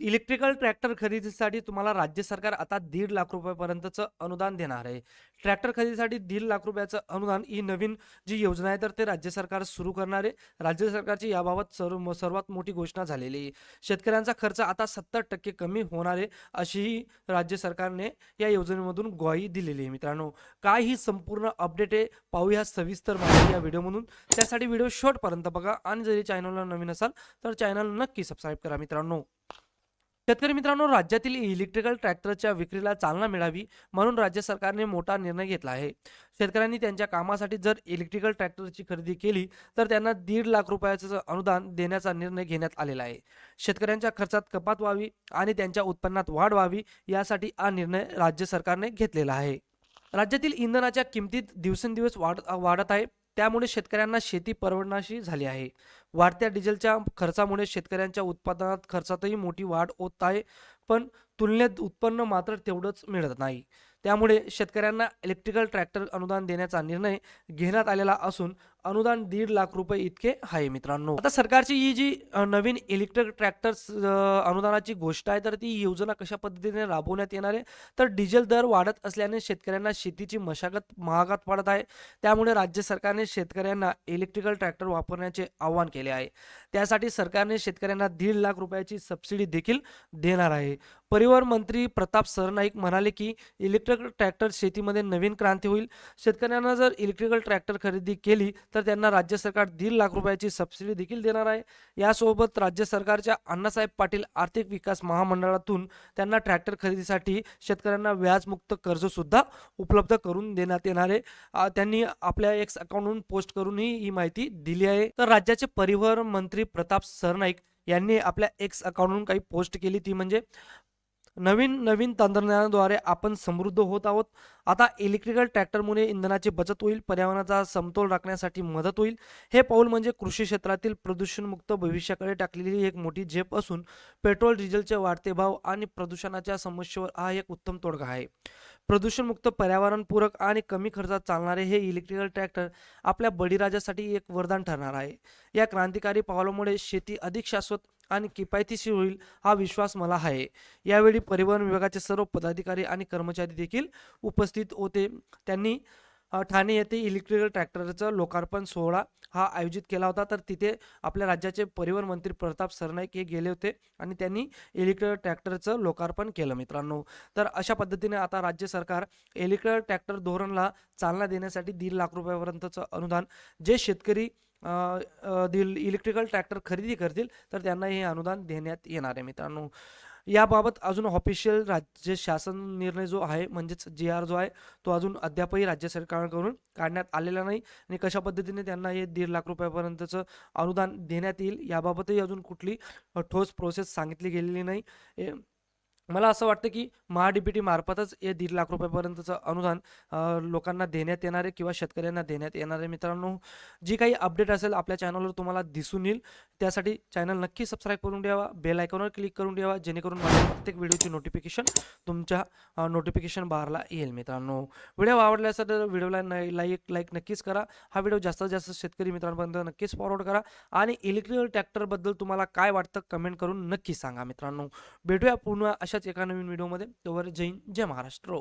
Electrical tractor खरेदीसाठी तुम्हाला राज्य सरकार आता दीड लाख रुपयापर्यंतचं अनुदान देणार आहे. ट्रॅक्टर खरेदीसाठी दीड लाख रुपयाचं अनुदान ही नवीन जी योजना आहे तर ते राज्य सरकार सुरू करणार आहे. राज्य सरकारची याबाबत सर्व सर्वात मोठी घोषणा झालेली आहे. शेतकऱ्यांचा खर्च आता सत्तर टक्के कमी होणार आहे अशीही राज्य सरकारने या योजनेमधून ग्वाही दिलेली आहे मित्रांनो. काय ही संपूर्ण अपडेट आहे पाहूया सविस्तर माहिती या व्हिडिओमधून. त्यासाठी व्हिडिओ शॉर्टपर्यंत बघा आणि जरी चॅनलला नवीन असाल तर चॅनल नक्की सबस्क्राईब करा मित्रांनो. शेतकरी मित्रांनो राज्यातील इलेक्ट्रिकल ट्रॅक्टरच्या विक्रीला चालना मिळावी म्हणून राज्य सरकारने मोठा निर्णय घेतला आहे. शेतकऱ्यांनी त्यांच्या कामासाठी जर इलेक्ट्रिकल ट्रॅक्टरची खरेदी केली तर त्यांना दीड लाख रुपयाचं अनुदान देण्याचा निर्णय घेण्यात आलेला आहे. शेतकऱ्यांच्या खर्चात कपात व्हावी आणि त्यांच्या उत्पन्नात वाढ व्हावी यासाठी हा निर्णय राज्य सरकारने घेतलेला आहे. राज्यातील इंधनाच्या किमतीत दिवसेंदिवस वाढ वाढत आहे. त्यामुळे शेतकऱ्यांना शेती परवडण्याशी झाली आहे. वाढत्या डिझेलच्या खर्चामुळे शेतकऱ्यांच्या उत्पादनात खर्चातही मोठी वाढ होत आहे. पण तुलनेत उत्पन्न मात्र तेवढंच मिळत नाही. त्यामुळे शेतकऱ्यांना इलेक्ट्रिकल ट्रॅक्टर अनुदान देण्याचा निर्णय घेण्यात आलेला असून अनुदान दीड लाख रुपये इतके आहे मित्रांनो. आता सरकारची ही जी नवीन इलेक्ट्रिक ट्रॅक्टर अनुदानाची गोष्ट आहे तर ती योजना कशा पद्धतीने राबवण्यात येणार आहे? तर डिझेल दर वाढत असल्याने शेतकऱ्यांना शेतीची मशागत महागात पडत आहे. त्यामुळे राज्य सरकारने शेतकऱ्यांना इलेक्ट्रिकल ट्रॅक्टर वापरण्याचे आवाहन केले आहे. त्यासाठी सरकारने शेतकऱ्यांना दीड लाख रुपयाची सबसिडी देखील देणार आहे. परिवहन मंत्री प्रताप सरनाईक म्हणाले की इलेक्ट्रिकल ट्रॅक्टर शेतीमध्ये नवीन क्रांती होईल. शेतकऱ्यांना जर इलेक्ट्रिकल ट्रॅक्टर खरेदी केली तर त्यांना राज्य सरकार दीड लाख रुपयाची सबसिडी देखील देणार आहे. यासोबत राज्य सरकारच्या अण्णासाहेब पाटील आर्थिक विकास महामंडळातून त्यांना ट्रॅक्टर खरेदीसाठी शेतकऱ्यांना व्याजमुक्त कर्जसुद्धा उपलब्ध करून देण्यात येणार आहे. त्यांनी आपल्या एक्स अकाउंटवरून पोस्ट करूनही ही माहिती दिली आहे. तर राज्याचे परिवहन मंत्री प्रताप सरनाईक यांनी आपल्या एक्स अकाउंटवरून काही पोस्ट केली ती म्हणजे नवीन नवीन तंत्रज्ञानाद्वारे आपण समृद्ध होत आहोत. आता इलेक्ट्रिकल ट्रॅक्टरमुळे इंधनाची बचत होईल पर्यावरणाचा समतोल राखण्यासाठी मदत होईल. हे पाऊल म्हणजे कृषी क्षेत्रातील प्रदूषणमुक्त भविष्याकडे टाकलेली एक मोठी झेप असून पेट्रोल डिझेलचे वाढते भाव आणि प्रदूषणाच्या समस्येवर हा एक उत्तम तोडगा आहे. प्रदूषणमुक्त पर्यावरणपूरक आणि कमी खर्चात चालणारे हे इलेक्ट्रिकल ट्रॅक्टर आपल्या बळीराजासाठी एक वरदान ठरणार आहे. या क्रांतिकारी पावलामुळे शेती अधिक शाश्वत आणि किफायतीशीर होईल हा विश्वास मला आहे. यावेळी परिवहन विभागाचे सर्व पदाधिकारी आणि कर्मचारी देखील उपस्थित होते. त्यांनी ठाणे येथे इलेक्ट्रिकल ट्रॅक्टरचं लोकार्पण सोहळा हा आयोजित केला होता. तर तिथे आपल्या राज्याचे परिवहन मंत्री प्रताप सरनाईक हे गेले होते आणि त्यांनी इलेक्ट्रिकल ट्रॅक्टरचं लोकार्पण केलं मित्रांनो. तर अशा पद्धतीने आता राज्य सरकार इलेक्ट्रिकल ट्रॅक्टर धोरणला चालना देण्यासाठी दीड लाख रुपयापर्यंतचं अनुदान जे शेतकरी दिल इलेक्ट्रिकल ट्रॅक्टर खरेदी करतील तर त्यांना हे अनुदान देण्यात येणार आहे मित्रांनो. याबाबत अजून ऑफिशियल राज्य शासन निर्णय जो आहे म्हणजेच जी आर जो आहे तो अजून अद्यापही राज्य सरकारकडून काढण्यात आलेला नाही आणि कशा पद्धतीने त्यांना हे दीड लाख रुपयापर्यंतचं अनुदान देण्यात येईल याबाबतही अजून कुठली ठोस प्रोसेस सांगितली गेलेली नाही. ए, मला असं वाटतं की महाडीबीटी मार्फतच हे दीड लाख रुपयापर्यंतचं अनुदान लोकांना देण्यात येणार आहे किंवा शेतकऱ्यांना देण्यात येणार आहे. मित्रांनो जी काही अपडेट असेल आपल्या चॅनलवर तुम्हाला दिसून येईल. त्यासाठी चॅनल नक्की सबस्क्राईब करून ठेवा बेल आयकॉनवर क्लिक करून ठेवा जेणेकरून माझ्या प्रत्येक व्हिडिओची नोटिफिकेशन तुमच्या नोटिफिकेशन बारला येईल मित्रांनो. व्हिडिओ आवडला असेल तर व्हिडिओला लाईक लाईक नक्कीच करा. हा व्हिडिओ जास्तीत जास्त शेतकरी मित्रांपर्यंत नक्कीच फॉरवर्ड करा. आणि इलेक्ट्रिकल ट्रॅक्टरबद्दल तुम्हाला काय वाटतं कमेंट करून नक्की सांगा मित्रांनो. भेटूया पुन्हा अशा अशाच एका नवीन व्हिडिओमध्ये तोवर जैन जय महाराष्ट्र.